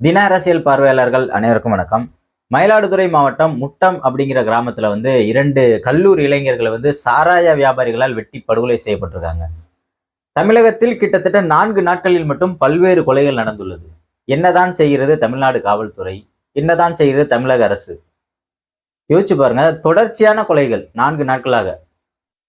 தின அரசியல் பார்வையாளர்கள் அனைவருக்கும் வணக்கம். மயிலாடுதுறை மாவட்டம் முட்டம் அப்படிங்கிற கிராமத்துல வந்து இரண்டு கல்லூரி இளைஞர்களை வந்து சாராய வியாபாரிகளால் வெட்டி படுகொலை செய்யப்பட்டிருக்காங்க. தமிழகத்தில் கிட்டத்தட்ட நான்கு நாட்களில் மட்டும் பல்வேறு கொலைகள் நடந்துள்ளது. என்னதான் செய்கிறது தமிழ்நாடு காவல்துறை? என்னதான் செய்கிறது தமிழக அரசு? யோசிச்சு பாருங்க தொடர்ச்சியான கொலைகள் நான்கு நாட்களாக.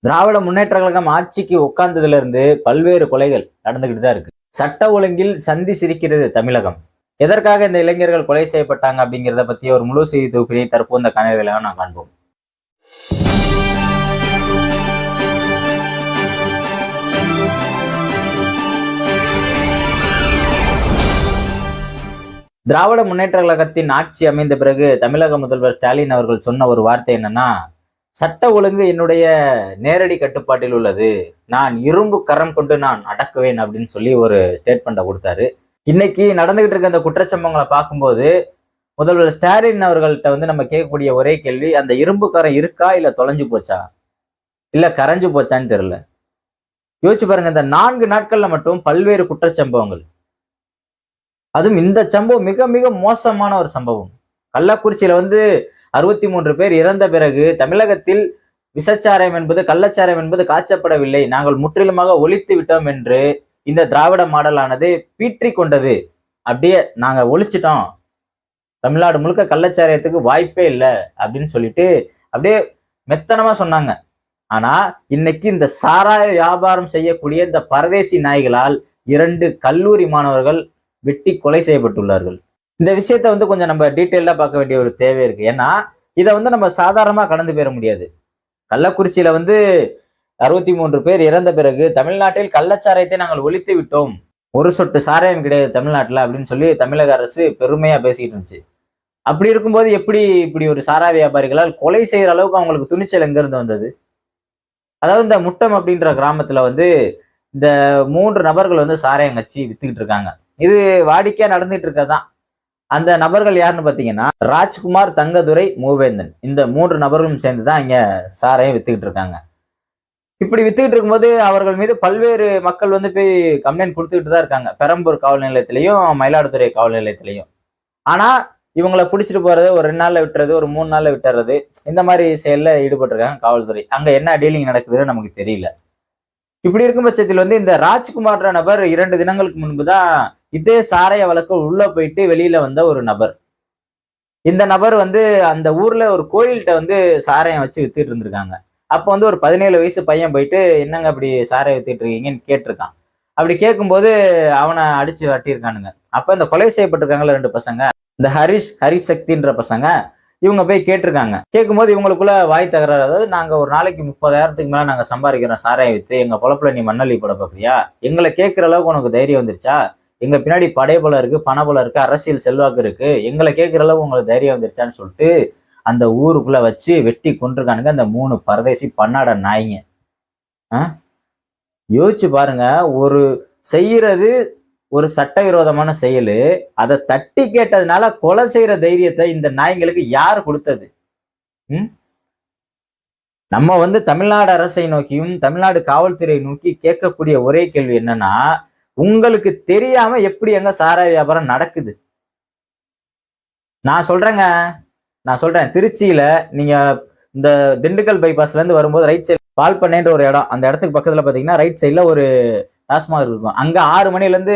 திராவிட முன்னேற்ற கழகம் ஆட்சிக்கு உட்கார்ந்ததுல இருந்து பல்வேறு கொலைகள் நடந்துகிட்டு தான் இருக்கு. சட்ட ஒழுங்கில் சந்தி சிரிக்கிறது தமிழகம். எதற்காக இந்த இளைஞர்கள் கொலை செய்யப்பட்டாங்க அப்படிங்கிறத பற்றிய ஒரு முழு செய்தி தொகுப்பினை தற்போது இந்த கனவுகளாக நாம் காண்போம். திராவிட முன்னேற்ற கழகத்தின் ஆட்சி அமைந்த பிறகு தமிழக முதல்வர் ஸ்டாலின் அவர்கள் சொன்ன ஒரு வார்த்தை என்னன்னா சட்ட ஒழுங்கு என்னுடைய நேரடி கட்டுப்பாட்டில் உள்ளது. நான் இரும்பு கரம் கொண்டு நான் அடக்குவேன் அப்படின்னு சொல்லி ஒரு ஸ்டேட்மெண்ட்டை கொடுத்தாரு. இன்னைக்கு நடந்துகிட்டு இருக்க அந்த குற்றச்சம்பவங்களை பார்க்கும்போது முதல்வர் ஸ்டாலின் அவர்கள்ட்ட வந்து நம்ம கேட்கக்கூடிய ஒரே கேள்வி அந்த இரும்பு கரம் இருக்கா இல்லை தொலைஞ்சு போச்சா? இல்லை கரைஞ்சு போச்சான்னு தெரியல. யோசிச்சு பாருங்க இந்த நான்கு நாட்கள்ல மட்டும் பல்வேறு குற்றச்சம்பவங்கள். அதுவும் இந்த சம்பவம் மிக மிக மோசமான ஒரு சம்பவம். கள்ளக்குறிச்சியில வந்து அறுபத்தி மூன்று பேர் இறந்த பிறகு தமிழகத்தில் விசச்சாரம் என்பது கள்ளச்சாரம் என்பது காய்ச்சப்படவில்லை. நாங்கள் முற்றிலுமாக ஒழித்து விட்டோம் என்று இந்த திராவிட மாடலானது பீற்றி கொண்டது. அப்படியே நாங்க ஒழிச்சிட்டோம். தமிழ்நாடு முழுக்க கள்ளச்சாரியத்துக்கு வாய்ப்பே இல்லை அப்படின்னு சொல்லிட்டு அப்படியே மெத்தனமா சொன்னாங்க. ஆனா இன்னைக்கு இந்த சாராய வியாபாரம் செய்யக்கூடிய இந்த பரதேசி நாய்களால் இரண்டு கல்லூரி மாணவர்கள் வெட்டி கொலை செய்யப்பட்டுள்ளார்கள். இந்த விஷயத்த வந்து கொஞ்சம் நம்ம டீட்டெயிலாக பார்க்க வேண்டிய ஒரு தேவை இருக்கு. ஏன்னா இதை வந்து நம்ம சாதாரணமாக கடந்து போயிட முடியாது. கள்ளக்குறிச்சியில வந்து அறுபத்தி மூன்று பேர் இறந்த பிறகு தமிழ்நாட்டில் கள்ளச்சாராயத்தை நாங்கள் ஒழித்து விட்டோம். ஒரு சொட்டு சாராயம் கிடையாது தமிழ்நாட்டில் அப்படின்னு சொல்லி தமிழக அரசு பெருமையா பேசிக்கிட்டு இருந்துச்சு. அப்படி இருக்கும்போது எப்படி இப்படி ஒரு சாராய வியாபாரிகளால் கொலை செய்யற அளவுக்கு அவங்களுக்கு துணிச்சல் எங்கிருந்து வந்தது? அதாவது இந்த முட்டம் அப்படின்ற கிராமத்துல வந்து இந்த மூன்று நபர்கள் வந்து சாராயம் கட்சி வித்துக்கிட்டு இருக்காங்க. இது வாடிக்கையா நடந்துட்டு இருக்கதான் அந்த நபர்கள் யாருன்னு பார்த்தீங்கன்னா ராஜ்குமார் தங்கதுரை மூவேந்தன். இந்த மூன்று நபர்களும் சேர்ந்து தான் இங்க சாராயம் வித்துக்கிட்டு இருக்காங்க. இப்படி வித்துக்கிட்டு இருக்கும்போது அவர்கள் மீது பல்வேறு மக்கள் வந்து போய் கம்ப்ளைண்ட் கொடுத்துக்கிட்டு தான் இருக்காங்க. பெரம்பூர் காவல் நிலையத்திலையும் மயிலாடுதுறை காவல் நிலையத்திலையும். ஆனா இவங்கள பிடிச்சிட்டு போறது ஒரு ரெண்டு நாள்ல விட்டுறது ஒரு மூணு நாள்ல விட்டுறது இந்த மாதிரி செயல்ல ஈடுபட்டிருக்காங்க காவல்துறை. அங்க என்ன டீலிங் நடக்குதுன்னு நமக்கு தெரியல. இப்படி இருக்கும் பட்சத்தில் வந்து இந்த ராஜ்குமார்ன்ற நபர் இரண்டு தினங்களுக்கு முன்பு தான் இதே சாராய வழக்கு உள்ள போயிட்டு வெளியில வந்த ஒரு நபர். இந்த நபர் வந்து அந்த ஊர்ல ஒரு கோயில்கிட்ட வந்து சாராயம் வச்சு வித்துட்டு இருந்திருக்காங்க. அப்போ வந்து ஒரு பதினேழு வயசு பையன் போயிட்டு என்னங்க அப்படி சாரை வித்துட்டு இருக்கீங்கன்னு கேட்டிருக்கான். அப்படி கேட்கும்போது அவனை அடிச்சு வட்டியிருக்கானுங்க. அப்போ இந்த கொலை செய்யப்பட்டிருக்காங்கல்ல ரெண்டு பசங்க இந்த ஹரிஷ் ஹரிஷ் சக்தின்ற பசங்க இவங்க போய் கேட்டிருக்காங்க. கேட்கும்போது இவங்களுக்குள்ள வாய் தகராறு. அதாவது நாங்கள் ஒரு நாளைக்கு முப்பதாயிரத்துக்கு மேலே நாங்கள் சம்பாதிக்கிறோம் சாராய வித்து எங்கள் பொழப்பில் நீ மண்ணள்ளி போட பாக்குறியா எங்களை கேட்குற அளவுக்கு உனக்கு தைரியம் வந்துருச்சா? எங்கள் பின்னாடி படைபலம் இருக்குது பணபலம் இருக்குது அரசியல் செல்வாக்கு இருக்குது எங்களை கேட்குற அளவுக்கு உங்களுக்கு தைரியம் வந்துருச்சான்னு சொல்லிட்டு அந்த ஊருக்குள்ள வச்சு வெட்டி கொண்டிருக்கானுங்க அந்த மூணு பரதேசி பன்னாட நாய்ங்க. ஆ? யோசிச்சு பாருங்க ஒரு செய்யறது ஒரு சட்டவிரோதமான செயல் அதை தட்டி கேட்டதுனால கொலை செய்யற தைரியத்தை இந்த நாய்ங்களுக்கு யார் கொடுத்தது? ம்? நம்ம வந்து தமிழ்நாடு அரசை நோக்கியும் தமிழ்நாடு காவல்துறை நோக்கி கேட்கக்கூடிய ஒரே கேள்வி என்னன்னா உங்களுக்கு தெரியாம எப்படி எங்க சாராய வியாபாரம் நடக்குது? நான் சொல்றேங்க நான் சொல்றேன் திருச்சியில நீங்க இந்த திண்டுக்கல் பைபாஸ்ல இருந்து வரும்போது ரைட் சைடு பால் பண்ணேன்ற ஒரு இடம். அந்த இடத்துக்கு பக்கத்துல பாத்தீங்கன்னா ரைட் சைடில் ஒரு டாஸ்மாக் இருக்கும். அங்க ஆறு மணில இருந்து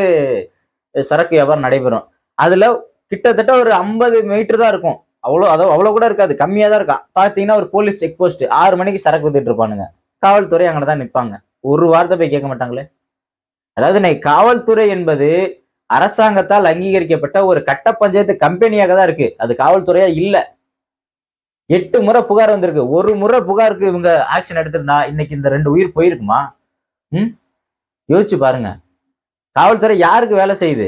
சரக்கு வியாபாரம் நடைபெறும். அதுல கிட்டத்தட்ட ஒரு ஐம்பது மீட்டர் தான் இருக்கும். அவ்வளோ அதோ அவ்வளோ கூட இருக்காது. கம்மியாக தான் இருக்கா? பார்த்தீங்கன்னா ஒரு போலீஸ் செக் போஸ்ட் ஆறு மணிக்கு சரக்கு வித்துட்டு இருப்பானுங்க. காவல்துறை அங்கே தான் நிற்பாங்க ஒரு வார்த்தை போய் கேட்க மாட்டாங்களே? அதாவது இன்னைக்கு காவல்துறை என்பது அரசாங்கத்தால் அங்கீகரிக்கப்பட்ட ஒரு கட்ட பஞ்சாயத்து கம்பெனியாக தான் இருக்கு. அது காவல்துறையா இல்லை. எட்டு முறை புகார் வந்திருக்கு. ஒரு முறை புகாருக்கு இவங்க ஆக்ஷன் எடுத்திருந்தா இன்னைக்கு இந்த ரெண்டு உயிர் போயிருக்குமா? ம்? யோசிச்சு பாருங்க. காவல்துறை யாருக்கு வேலை செய்யுது?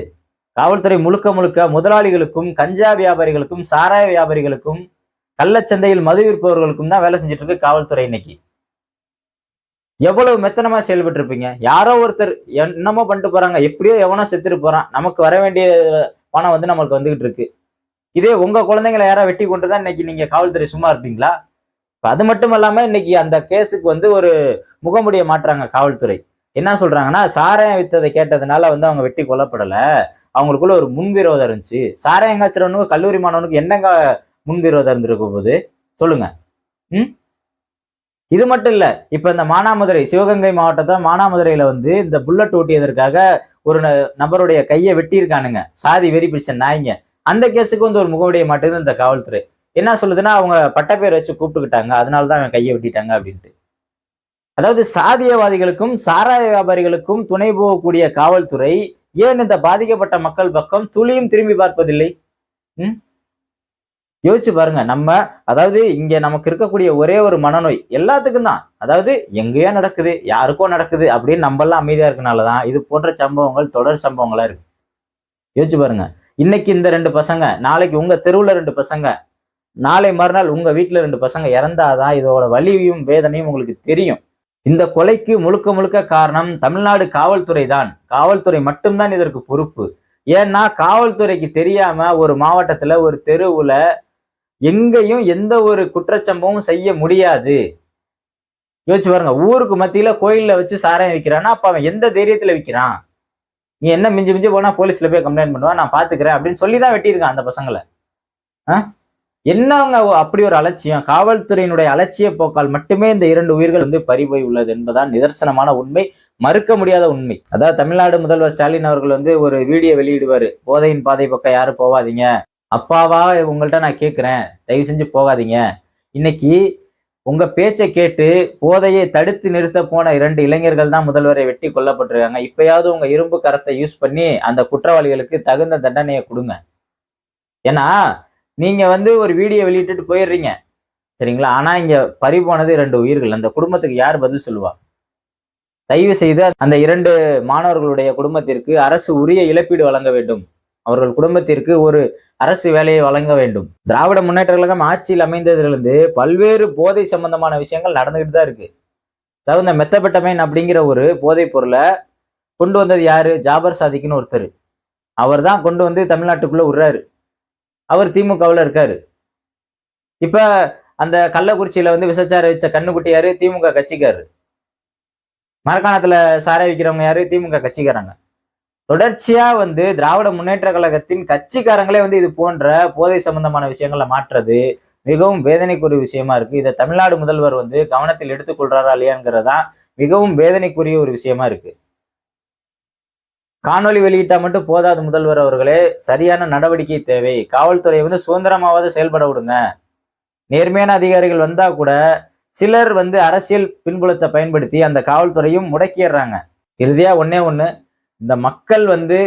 காவல்துறை முழுக்க முழுக்க முதலாளிகளுக்கும் கஞ்சா வியாபாரிகளுக்கும் சாராய வியாபாரிகளுக்கும் கள்ளச்சந்தையில் மது விற்பவர்களுக்கும் தான் வேலை செஞ்சுட்டு இருக்கு காவல்துறை இன்னைக்கு. எவ்வளவு மெத்தனமா செயல்பட்டு இருப்பீங்க யாரோ ஒருத்தர் என்னமோ பண்ணிட்டு போறாங்க. எப்படியோ எவனோ செத்துட்டு போறான். நமக்கு வர வேண்டிய பணம் வந்து நம்மளுக்கு வந்துகிட்டு இருக்கு. இதே உங்க குழந்தைங்களை யாரோ வெட்டி கொண்டு தான் இன்னைக்கு நீங்க காவல்துறை சும்மா இருப்பீங்களா? இப்ப அது மட்டும் இல்லாம இன்னைக்கு அந்த கேஸுக்கு வந்து ஒரு முகமுடிய மாற்றாங்க காவல்துறை. என்ன சொல்றாங்கன்னா சாராயம் வித்ததை கேட்டதுனால வந்து அவங்க வெட்டி கொல்லப்படல. அவங்களுக்குள்ள ஒரு முன்விரோதம் இருந்துச்சு. சாராயம் காய்ச்சறவனுக்கு கல்லூரி மாணவனுக்கு என்னங்க முன்விரோதம் இருந்திருக்க போகுது? சொல்லுங்க. ம்? இது மட்டும் இல்ல இப்ப இந்த மானாமதுரை சிவகங்கை மாவட்டத்தை மானாமதுரையில வந்து இந்த புல்லட் ஓட்டியதற்காக ஒரு ந- நபருடைய கையை வெட்டியிருக்கானுங்க. சாதி வெறி பிடிச்ச நாய்ங்க. அந்த கேஸுக்கு வந்து ஒரு முகவுடைய மாட்டுது இந்த காவல்துறை. என்ன சொல்லுதுன்னா அவங்க பட்டப்பேர் வச்சு கூப்பிட்டுக்கிட்டாங்க. அதனால தான் அவன் கையை வெட்டிட்டாங்க அப்படின்ட்டு. அதாவது சாதியவாதிகளுக்கும் சாராய வியாபாரிகளுக்கும் துணை போகக்கூடிய காவல்துறை ஏன் இந்த பாதிக்கப்பட்ட மக்கள் பக்கம் துளியும் திரும்பி பார்ப்பதில்லை? ம்? யோசிச்சு பாருங்க. நம்ம அதாவது இங்க நமக்கு இருக்கக்கூடிய ஒரே ஒரு மனநோய் எல்லாத்துக்கும் தான். அதாவது எங்கேயோ நடக்குது யாருக்கோ நடக்குது அப்படின்னு நம்ம எல்லாம் அமைதியா இருக்கனாலதான் இது போன்ற சம்பவங்கள் தொடர் சம்பவங்களா இருக்கு. யோசிச்சு பாருங்க. இன்னைக்கு இந்த ரெண்டு பசங்க நாளைக்கு உங்க தெருவுல ரெண்டு பசங்க நாளை மறுநாள் உங்க வீட்டுல ரெண்டு பசங்க இறந்தாதான் இதோட வலியும் வேதனையும் உங்களுக்கு தெரியும். இந்த கொலைக்கு முழுக்க முழுக்க காரணம் தமிழ்நாடு காவல்துறை தான். காவல்துறை மட்டும்தான் இதற்கு பொறுப்பு. ஏன்னா காவல்துறைக்கு தெரியாம ஒரு மாவட்டத்துல ஒரு தெருவுல எங்கேயும் எந்த ஒரு குற்றச்சம்பவும் செய்ய முடியாது. யோசிச்சு பாருங்க ஊருக்கு மத்தியில கோயில்ல வச்சு சாராயம் விற்கிறான்னா அப்ப அவன் எந்த தைரியத்துல விற்கிறான் நீ என்ன மிஞ்சி மிஞ்சி போனா போலீஸ்ல போய் கம்ப்ளைண்ட் பண்ணுவா? நான் பாத்துக்கிறேன் அப்படின்னு சொல்லி தான் வெட்டியிருக்கான் அந்த பசங்களை. ஆ? என்னங்க அப்படி ஒரு அலட்சியம்? காவல்துறையினுடைய அலட்சிய போக்கால் மட்டுமே இந்த இரண்டு உயிர்கள் வந்து பறிபோய் உள்ளது என்பதான் நிதர்சனமான உண்மை. மறுக்க முடியாத உண்மை. அதாவது தமிழ்நாடு முதல்வர் ஸ்டாலின் அவர்கள் வந்து ஒரு வீடியோ வெளியிடுவாரு. போதையின் பாதை பக்கம் யாரும் போகாதீங்க அப்பாவா உங்கள்கிட்ட நான் கேட்கிறேன் தயவு செஞ்சு போகாதீங்க. இன்னைக்கு உங்க பேச்சை கேட்டு போதையை தடுத்து நிறுத்த போன இரண்டு இளைஞர்கள் தான் முதல்வரை வெட்டி கொல்லப்பட்டிருக்காங்க. இப்பயாவது உங்க இரும்பு கரத்தை யூஸ் பண்ணி அந்த குற்றவாளிகளுக்கு தகுந்த தண்டனையை கொடுங்க. ஏன்னா நீங்க வந்து ஒரு வீடியோ வெளியிட்டு போயிடுறீங்க. சரிங்களா? ஆனா இங்க பறி போனது உயிர்கள். அந்த குடும்பத்துக்கு யார் பதில் சொல்லுவா? தயவு செய்து அந்த இரண்டு மாணவர்களுடைய குடும்பத்திற்கு அரசு உரிய இழப்பீடு வழங்க வேண்டும். அவர்கள் குடும்பத்திற்கு ஒரு அரசு வேலையை வழங்க வேண்டும். திராவிட முன்னேற்ற கழகம் ஆட்சியில் அமைந்ததிலிருந்து பல்வேறு போதை சம்பந்தமான விஷயங்கள் நடந்துகிட்டு தான் இருக்கு. தகுந்த இந்த மெத்தபெட்டமைன் அப்படிங்கிற ஒரு போதைப் பொருளை கொண்டு வந்தது யாரு? ஜாபர் சாதிக்குன்னு ஒருத்தர். அவர் தான் கொண்டு வந்து தமிழ்நாட்டுக்குள்ள விடுறாரு. அவர் திமுகவில் இருக்காரு. இப்ப அந்த கள்ளக்குறிச்சியில வந்து விசச்சார வச்ச கண்ணுக்குட்டி யாரு? திமுக கட்சிக்காரு மரக்காணத்துல சாரை விற்கிறவங்க யாரு? திமுக கட்சிக்காரங்க. தொடர்ச்சியா வந்து திராவிட முன்னேற்ற கழகத்தின் கட்சிக்காரங்களே வந்து இது போன்ற போதை சம்பந்தமான விஷயங்களை மாற்றுறது மிகவும் வேதனைக்குரிய விஷயமா இருக்கு. இதை தமிழ்நாடு முதல்வர் வந்து கவனத்தில் எடுத்துக்கொள்றாரா இல்லையாங்கிறதான் மிகவும் வேதனைக்குரிய ஒரு விஷயமா இருக்கு. காணொலி வெளியிட்டா மட்டும் போதாது முதல்வர் அவர்களே. சரியான நடவடிக்கை தேவை. காவல்துறை வந்து சுதந்திரமாவது செயல்பட விடுங்க. நேர்மையான அதிகாரிகள் வந்தா கூட சிலர் வந்து அரசியல் பின்புலத்தை பயன்படுத்தி அந்த காவல்துறையும் முடக்கிடுறாங்க. இறுதியா ஒன்னே ஒன்று இந்த மக்கள் வந்து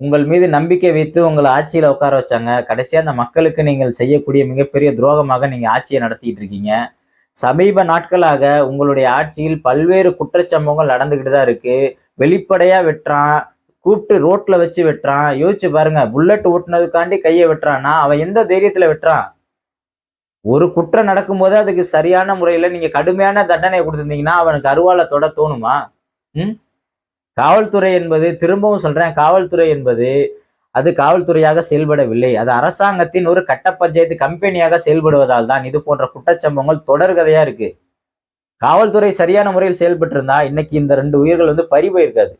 உங்கள் மீது நம்பிக்கை வைத்து உங்களை ஆட்சியில உட்கார வச்சாங்க. கடைசியா அந்த மக்களுக்கு நீங்கள் செய்யக்கூடிய மிகப்பெரிய துரோகமாக நீங்க ஆட்சியை நடத்திட்டு இருக்கீங்க. சமீப நாட்களாக உங்களுடைய ஆட்சியில் பல்வேறு குற்றச்சம்பவங்கள் நடந்துகிட்டு தான் இருக்கு. வெளிப்படையா வெட்டுறான் கூப்பிட்டு ரோட்ல வச்சு வெட்டுறான். யோசிச்சு பாருங்க புல்லட் ஓட்டுனதுக்காண்டி கையை வெட்டுறான்னா அவன் எந்த தைரியத்துல வெட்டுறான்? ஒரு குற்றம் நடக்கும்போது அதுக்கு சரியான முறையில நீங்க கடுமையான தண்டனை கொடுத்துருந்தீங்கன்னா அவனுக்கு அருவாலை தொட தோணுமா? ம்? காவல்துறை என்பது திரும்பவும் சொல்றேன் காவல்துறை என்பது அது காவல்துறையாக செயல்படவில்லை. அது அரசாங்கத்தின் ஒரு கட்ட பஞ்சாயத்து கம்பெனியாக செயல்படுவதால் தான் இது போன்ற குற்றச்சம்பவங்கள் தொடர்கதையா இருக்கு. காவல்துறை சரியான முறையில் செயல்பட்டு இருந்தா இன்னைக்கு இந்த ரெண்டு உயிர்கள் வந்து பறி போயிருக்காது.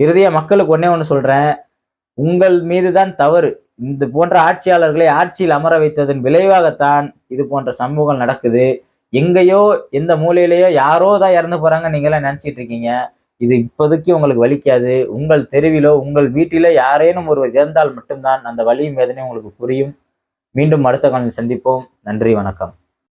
இறுதியா மக்களுக்கு ஒன்னே ஒன்று சொல்றேன். உங்கள் மீதுதான் தவறு. இந்த போன்ற ஆட்சியாளர்களை ஆட்சியில் அமர வைத்ததன் விளைவாகத்தான் இது போன்ற சம்பவங்கள் நடக்குது. எங்கேயோ எந்த மூலையிலேயோ யாரோ தான் இறந்து போறாங்க நீங்களாம் நினைச்சிட்டு இருக்கீங்க. இது இப்போதைக்கு உங்களுக்கு வலிக்காது. உங்கள் தெருவிலோ உங்கள் வீட்டிலோ யாரேனும் ஒருவர் இறந்தால் மட்டும்தான் அந்த வலியும் வேதனையும் உங்களுக்கு புரியும். மீண்டும் அடுத்த காலையில் சந்திப்போம். நன்றி வணக்கம்.